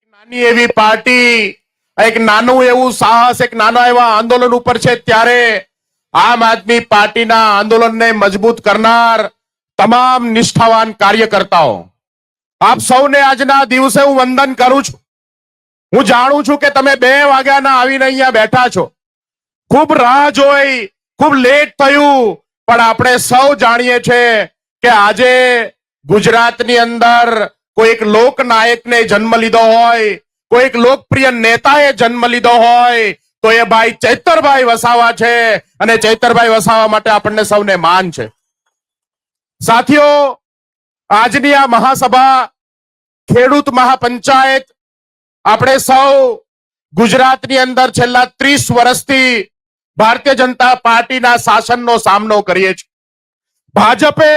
નાની એવી પાર્ટી, એક નાનું એવું સાહસ, એક નાના એવા આંદોલન ઉપર છે ત્યારે આમ આદમી પાર્ટીના આંદોલનને મજબૂત કરનાર તમામ નિષ્ઠાવાન કાર્યકર્તાઓ, આપ સૌને આજના દિવસે હું વંદન કરું છું. હું જાણું છું કે તમે બે વાગ્યાના આવીને અહીંયા બેઠા છો. ખૂબ રાહ જોઈ, ખૂબ લેટ થયું, પણ આપણે સૌ જાણીએ છીએ કે આજે ગુજરાતની અંદર કોઈક લોકનાયકને જન્મ લીધો હોય, કોઈક લોકપ્રિય નેતાએ જન્મ લીધો હોય, તો એ ભાઈ ચૈતરભાઈ વસાવા છે અને ચૈતરભાઈ વસાવા માટે આપણને સૌને માન છે. સાથીઓ, આજની આ મહાસભા ખેડૂત મહાપંચાયત આપણે સૌ ગુજરાતની અંદર છેલ્લા ત્રીસ વર્ષથી ભારતીય જનતા પાર્ટીના શાસનનો સામનો કરીએ છીએ. ભાજપે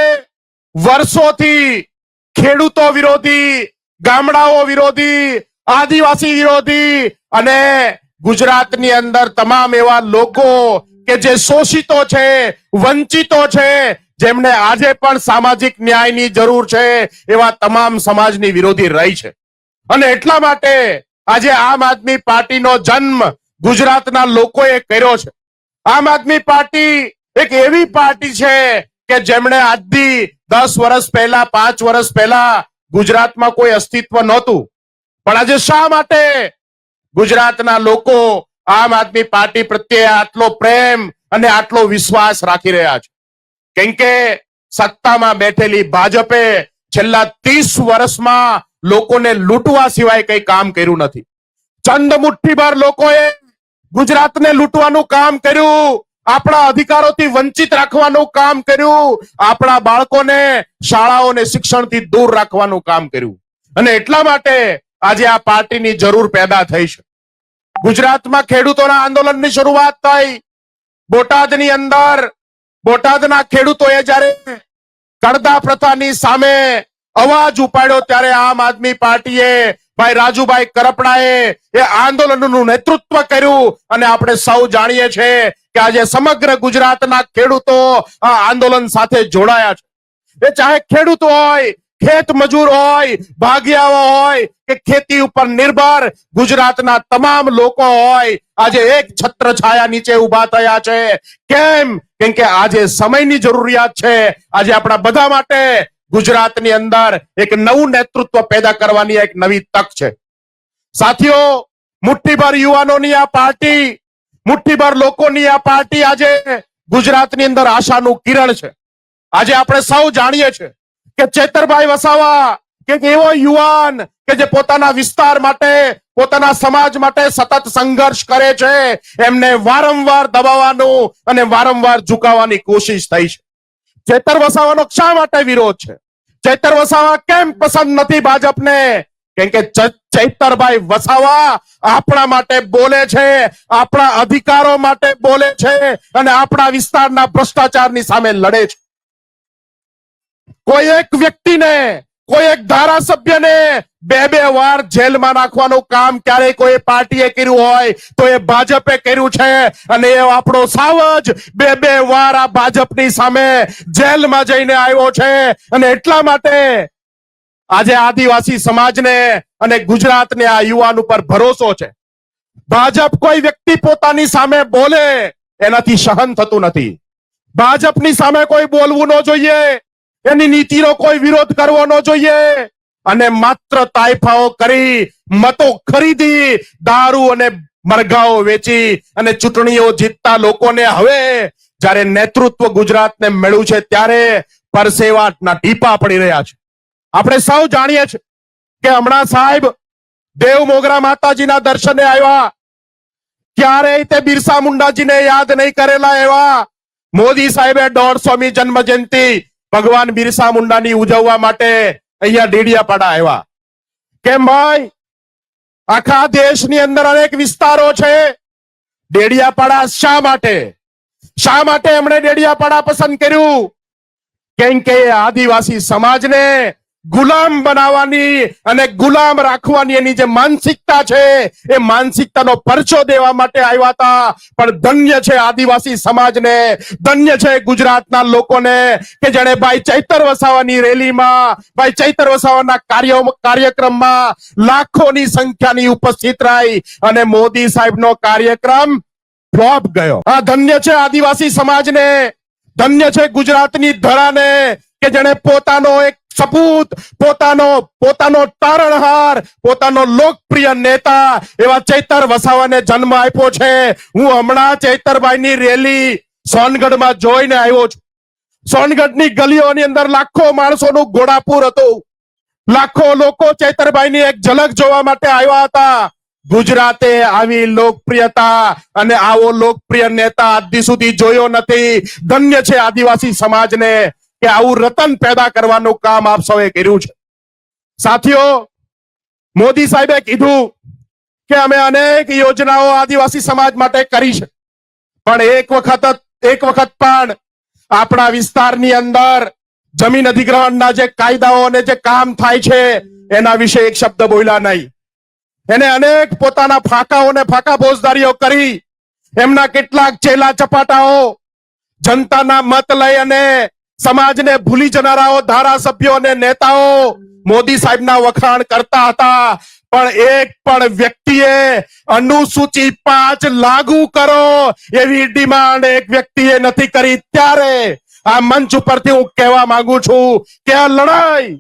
વર્ષોથી ખેડૂતો વિરોધી, ગામડાઓ વિરોધી, આદિવાસી વિરોધી અને ગુજરાતની અંદર તમામ એવા લોકો કે જે શોષિતો છે, વંચિતો છે, જેમને આજે પણ સામાજિક ન્યાયની જરૂર છે એવા તમામ સમાજની વિરોધી રહી છે. અને એટલા માટે આજે આમ આદમી પાર્ટીનો જન્મ ગુજરાતના લોકોએ કર્યો છે. આમ આદમી પાર્ટી એક એવી પાર્ટી છે કે જેમણે આજથી દસ વર્ષ પહેલા, પાંચ વર્ષ પહેલા ગુજરાતમાં કોઈ અસ્તિત્વ નહોતું. પણ આજે શા માટે ગુજરાતના લોકો આમ આદમી પાર્ટી પ્રત્યે આટલો પ્રેમ અને આટલો વિશ્વાસ રાખી રહ્યા છે? કેમ કે સત્તામાં બેઠેલી ભાજપે છેલ્લા ત્રીસ વર્ષમાં લોકોને લૂંટવા સિવાય કઈ કામ કર્યું નથી. ચંદ મુઠ્ઠીભર લોકોએ ગુજરાતને લૂંટવાનું કામ કર્યું. આપણા અધિકારોથી વંચિત રાખવાનું કામ કર્યું. આપણા બાળકોને શાળાઓ અને શિક્ષણથી દૂર રાખવાનું કામ કર્યું. અને એટલા માટે આજે આ પાર્ટીની જરૂર પેદા થઈ છે. ગુજરાતમાં ખેડૂતોના આંદોલનની શરૂઆત થઈ. બોટાદની અંદર, બોટાદના ખેડૂતોએ જ્યારે કડદા પ્રથાની સામે અવાજ ઉપાડ્યો, ત્યારે આમ આદમી પાર્ટીએ ભાઈ રાજુભાઈ કરપડાએ એ આંદોલનનું નેતૃત્વ કર્યું અને આપણે સૌ જાણીએ છીએ કે આજે સમગ્ર ગુજરાતના ખેડૂતો આ આંદોલન સાથે જોડાયા છે. એ ચાહે ખેડૂત હોય, ખેત મજૂર હોય, ભાગિયાઓ હોય કે ખેતી ઉપર નિર્ભર ગુજરાતના તમામ લોકો હોય, આજે એક છત્ર છાયા નીચે ઊભા થયા છે. કેમ? કેમ કે આજે સમયની જરૂરિયાત છે. આજે આપણા બધા માટે ગુજરાતની અંદર એક નવું નેતૃત્વ પેદા કરવાની એક નવી તક છે. સાથીઓ, મુઠ્ઠીભર યુવાનોની આ પાર્ટી, મુઠ્ઠીભર લોકોની આ પાર્ટી આજે ગુજરાતની અંદર આશાનું કિરણ છે. આજે આપણે સૌ જાણીએ છીએ કે ચેતરભાઈ વસાવા કે એવો યુવાન કે જે પોતાના વિસ્તાર માટે, પોતાના સમાજ માટે સતત સંઘર્ષ કરે છે, એમને વારંવાર દબાવવાનું અને વારંવાર ઝુકાવવાની કોશિશ થઈ છે. ચેતર વસાવાનો શા માટે વિરોધ છે? ચૈતર વસાવા કેમ પસંદ નથી ભાજપને? કેમ કે ચૈતરભાઈ વસાવા આપણા માટે બોલે છે, આપણા અધિકારો માટે બોલે છે અને આપણા વિસ્તારના ભ્રષ્ટાચારની સામે લડે છે. કોઈ એક વ્યક્તિને કોઈ એક ધારાસભ્યને બે બે વાર જેલમાં નાખવાનું કામ ક્યારેય કોઈ પાર્ટીએ કર્યું હોય તો એ ભાજપે કર્યું છે. અને એ આપણો સાવજ બે બે વાર આ ભાજપની સામે જેલમાં જઈને આવ્યો છે. અને એટલા માટે આજે આદિવાસી સમાજને અને ગુજરાતને આ યુવાન ઉપર ભરોસો છે. ભાજપ કોઈ વ્યક્તિ પોતાની સામે બોલે, એનાથી સહન થતું નથી. ભાજપની સામે કોઈ બોલવું ન જોઈએ. એની નીતિનો કોઈ વિરોધ કરવો ન જોઈએ. અને માત્ર તાઇફાઓ કરી મતો ખરીદી, દારૂ અને મરઘાઓ વેચી અને ચૂંટણીઓ જીતતા લોકોને હવે જ્યારે નેતૃત્વ ગુજરાતને મળ્યું છે ત્યારે પરસેવાના ટીપા પડી રહ્યા છે. આપણે સૌ જાણીએ છીએ કે હમણાં સાહેબ દેવ મોગરા માતાજીના દર્શને આવ્યા. ક્યારેય તે બિરસા મુંડાજીને યાદ નહીં કરેલા એવા મોદી સાહેબે દોઢસોમી જન્મ જયંતિ ભગવાન બિરસા મુંડાની ઉજવવા માટે અહીંયા ડેડિયાપાડા આવ્યા. કેમ ભાઈ? આખા દેશની અંદર અનેક વિસ્તારો છે. ડેડિયાપાડા શા માટે? શા માટે એમણે ડેડિયાપાડા પસંદ કર્યું? કેમ કે આદિવાસી સમાજને ગુલામ બનાવવાની અને ગુલામ રાખવાની એની જે માનસિકતા છે, એ માનસિકતાનો પરચો દેવા માટે આવ્યા હતા. પણ ધન્ય છે આદિવાસી સમાજને, ધન્ય છે ગુજરાતના લોકોને કે જેણે ભાઈ ચૈતર વસાવાની રેલીમાં, ભાઈ ચૈતર વસાવાના કાર્યો, કાર્યક્રમમાં લાખોની સંખ્યાની ઉપસ્થિત રહી અને મોદી સાહેબનો કાર્યક્રમ ફ્લોપ ગયો. આ ધન્ય છે આદિવાસી સમાજને, ધન્ય છે ગુજરાતની ધરાને કે જેણે પોતાનો એક સપૂત, પોતાનો પોતાનો તારણહાર, પોતાનો લોકપ્રિય નેતા એવા ચૈતર વસાવાને જન્મ આપ્યો છે. હું હમણાં ચૈતરભાઈની રેલી સોનગઢમાં જોઈને આવ્યો છું. સોનગઢની ગલીઓની અંદર લાખો માણસોનું ઘોડાપુર હતું. લાખો લોકો ચૈતરભાઈની એક ઝલક જોવા માટે આવ્યા હતા. ગુજરાતે આવી લોકપ્રિયતા અને આવો લોકપ્રિય નેતા આજ સુધી જોયો નથી. ધન્ય છે આદિવાસી સમાજને. કે આવું રતન પેદા કરવાનું કામ આપ સૌએ કર્યું છે. સાથીઓ, મોદી સાહેબે કીધું કે અમે અનેક યોજનાઓ આદિવાસી સમાજ માટે કરી છે. પણ એક વખત એક વખત પણ આપણા વિસ્તારની અંદર જમીન અધિગ્રહણના જે કાયદાઓ અને જે કામ થાય છે, એના વિશે એક શબ્દ બોલ્યા નહીં. એને અનેક પોતાના ફાંકાઓ અને ફાંકા ફોજદારીઓ કરી. એમના કેટલાક ચેલા ચપાટાઓ જનતાના મત લઈ અને સમાજને ભૂલી જનારાઓ, ધારાસભ્યો અને નેતાઓ મોદી સાહેબના વખાણ કરતા હતા. પણ એક પણ વ્યક્તિએ અનુસૂચિ પાંચ લાગુ કરો એવી ડિમાન્ડ એક વ્યક્તિએ નથી કરી. ત્યારે આ મંચ ઉપરથી હું કહેવા માંગુ છું કે આ લડાઈ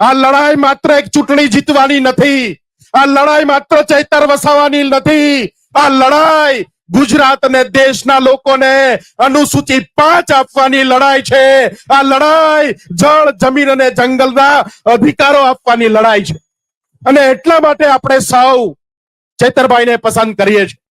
આ લડાઈ માત્ર એક ચૂંટણી જીતવાની નથી. આ લડાઈ માત્ર ચૈતર વસાવાની નથી. આ લડાઈ ગુજરાત અને દેશના લોકોને અનુસૂચિ પાંચ આપવાની લડાઈ છે. આ લડાઈ જળ, જમીન અને જંગલના અધિકારો આપવાની લડાઈ છે. અને એટલા માટે આપણે સૌ ચેતરભાઈને પસંદ કરીએ છીએ.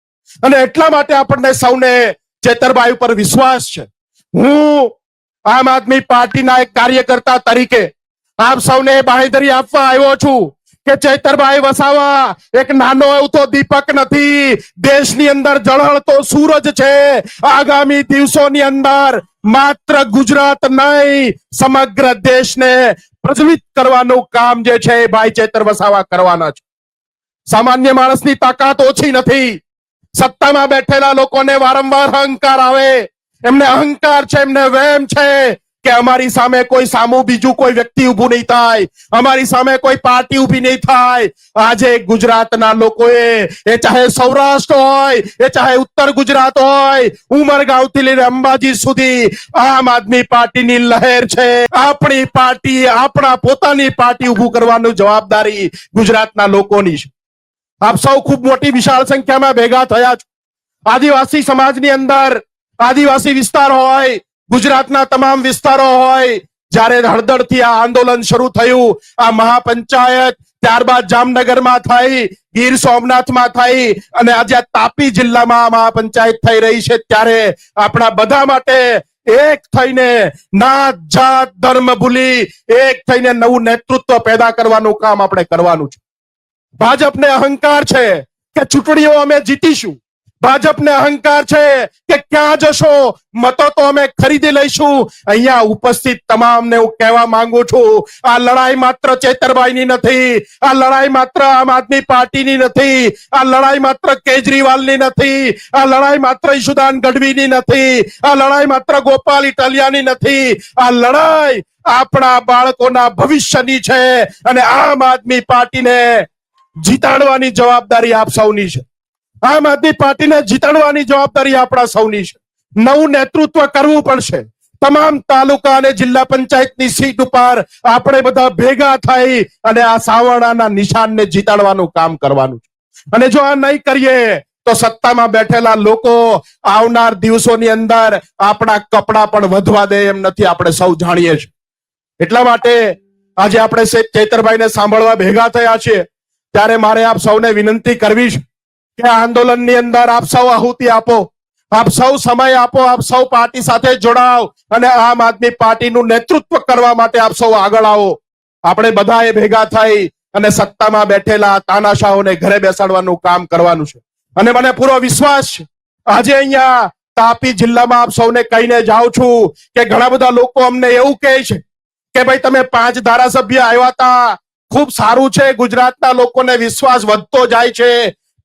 અને એટલા માટે આપણને સૌને ચેતરભાઈ ઉપર વિશ્વાસ છે. હું આમ આદમી પાર્ટીના એક કાર્યકર્તા તરીકે આપ સૌને બાહેધરી આપવા આવ્યો છું. કે ચૈતરભાઈ વસાવા, એક નાનો એવતો દીપક નથી. દેશની અંદર જળહળતો સૂરજ છે. આગામી દિવસોની અંદર માત્ર ગુજરાત નહીં, સમગ્ર દેશને પ્રજ્વલિત કરવાનું કામ જે છે ભાઈ ચૈતર વસાવા કરવાના છે. સામાન્ય માણસની તાકાત ઓછી નથી. સત્તામાં બેઠેલા લોકોને વારંવાર અહંકાર આવે. એમને અહંકાર છે, એમને વહેમ છે. કે અમારી સામે કોઈ સામું બીજું કોઈ વ્યક્તિ ઊભું નહીં થાય. અમારી સામે કોઈ પાર્ટી ઊભી નહીં થાય. આજે ગુજરાતના લોકોએ, એ ચાહે સૌરાષ્ટ્ર હોય, એ ચાહે ઉત્તર ગુજરાત હોય ઉમરગાંવથી લઈને અંબાજી સુધી આમ આદમી પાર્ટીની લહેર છે. આપણી પાર્ટી, આપણા પોતાની પાર્ટી ઊભું કરવાનું જવાબદારી ગુજરાતના લોકોની છે. આપ સૌ ખૂબ મોટી વિશાળ સંખ્યામાં ભેગા થયા છો. આદિવાસી સમાજની અંદર આદિવાસી વિસ્તાર હોય ગુજરાતના તમામ વિસ્તારો હોય, જ્યારે હળદરથી આ આંદોલન શરૂ થયું, આ મહાપંચાયત ત્યારબાદ જામનગરમાં થઈ, ગીર સોમનાથમાં થઈ, અને આજે તાપી જિલ્લામાં મહાપંચાયત થઈ રહી છે, ત્યારે આપણા બધા માટે એક થઈને નાત જાત ધર્મ ભૂલી, એક થઈને નવું નેતૃત્વ પેદા કરવાનું કામ આપણે કરવાનું છે. ભાજપને અહંકાર છે કે ચૂંટણીઓ અમે જીતીશું. ભાજપને અહંકાર છે કે ક્યાં જશો? મતો તો અમે ખરીદી લઈશું. અહીંયા ઉપસ્થિત તમામને હું કહેવા માંગુ છું, આ લડાઈ માત્ર ચેતરભાઈની નથી, આ લડાઈ માત્ર આમ આદમી પાર્ટીની નથી, આ લડાઈ માત્ર કેજરીવાલની નથી, આ લડાઈ માત્ર ઈશુદાન ગઢવીની નથી, આ લડાઈ માત્ર ગોપાલ ઇટાલિયાની નથી, આ લડાઈ આપણા બાળકોના ભવિષ્યની છે અને આમ આદમી પાર્ટીને જીતાડવાની જવાબદારી આપ સૌની છે. આમ આદમી પાર્ટીને જીતાડવાની જવાબદારી આપણા સૌની છે. નવું નેતૃત્વ કરવું પડશે તમામ તાલુકા અને જિલ્લા પંચાયતની સીટ ઉપર આપણે બધા ભેગા થઈ અને આ સાવરણાના નિશાનને જીતાડવાનું કામ કરવાનું છે. અને જો આ નહીં કરીએ, તો સત્તામાં બેઠેલા લોકો આવનાર દિવસોની અંદર આપણા કપડા પણ વધવા દે એમ નથી આપણે સૌ જાણીએ છીએ. એટલા માટે આજે આપણે ચેતરભાઈને સાંભળવા ભેગા થયા છીએ. ત્યારે મારે આપ સૌને વિનંતી કરવી છે કે આંદોલનની અંદર આપ સૌ આહુતિ આપો, આપ સૌ સમય આપો, આપ સૌ પાર્ટી સાથે જોડાઓ અને આમ આદમી પાર્ટીનું નેતૃત્વ કરવા માટે આપ સૌ આગળ આવો. આપણે બધાએ ભેગા થઈ અને સત્તામાં બેઠેલા તાનાશાહોને ઘરે બેસાડવાનું કામ કરવાનું છે. અને મને પૂરો વિશ્વાસ છે. આજે અહીંયા તાપી જિલ્લામાં આપ સૌને કહીને જાઉં છું કે ઘણા બધા લોકો અમને એવું કહે છે કે ભાઈ તમે પાંચ ધારાસભ્ય આવ્યા હતા ખૂબ સારું છે. ગુજરાતના લોકોને વિશ્વાસ વધતો જાય છે.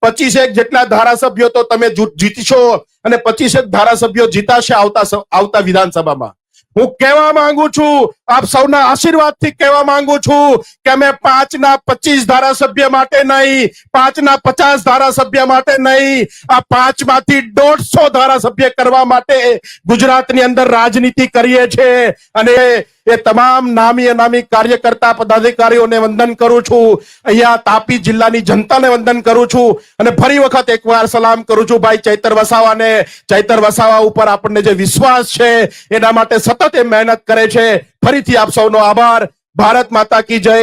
પચીસેક જેટલા ધારાસભ્યો તો તમે જીતશો. અને પચીસેક ધારાસભ્યો જીતાશે આવતા આવતા વિધાનસભામાં. હું કહેવા માંગુ છું, આપ સૌના આશીર્વાદથી કહેવા માંગુ છું કે અમે પાંચ ના પચીસ ધારાસભ્ય માટે નહીં પાંચ ના પચાસ ધારાસભ્ય માટે નહીં, આ પાંચમાંથી દોઢસો ધારાસભ્ય કરવા માટે ગુજરાતની અંદર રાજનીતિ કરીએ છીએ અને એ તમામ નામી અનામી કાર્યકર્તા પદાધિકારીઓને વંદન કરું છું. અહીંયા તાપી જિલ્લાની જનતાને વંદન કરું છું. અને ફરી વખત એકવાર સલામ કરું છું ભાઈ ચૈતર વસાવાને. ચૈતર વસાવા ઉપર આપણને જે વિશ્વાસ છે, એના માટે સતત એ મહેનત કરે છે. ફરીથી આપ સૌનો આભાર. ભારત માતા કી જય.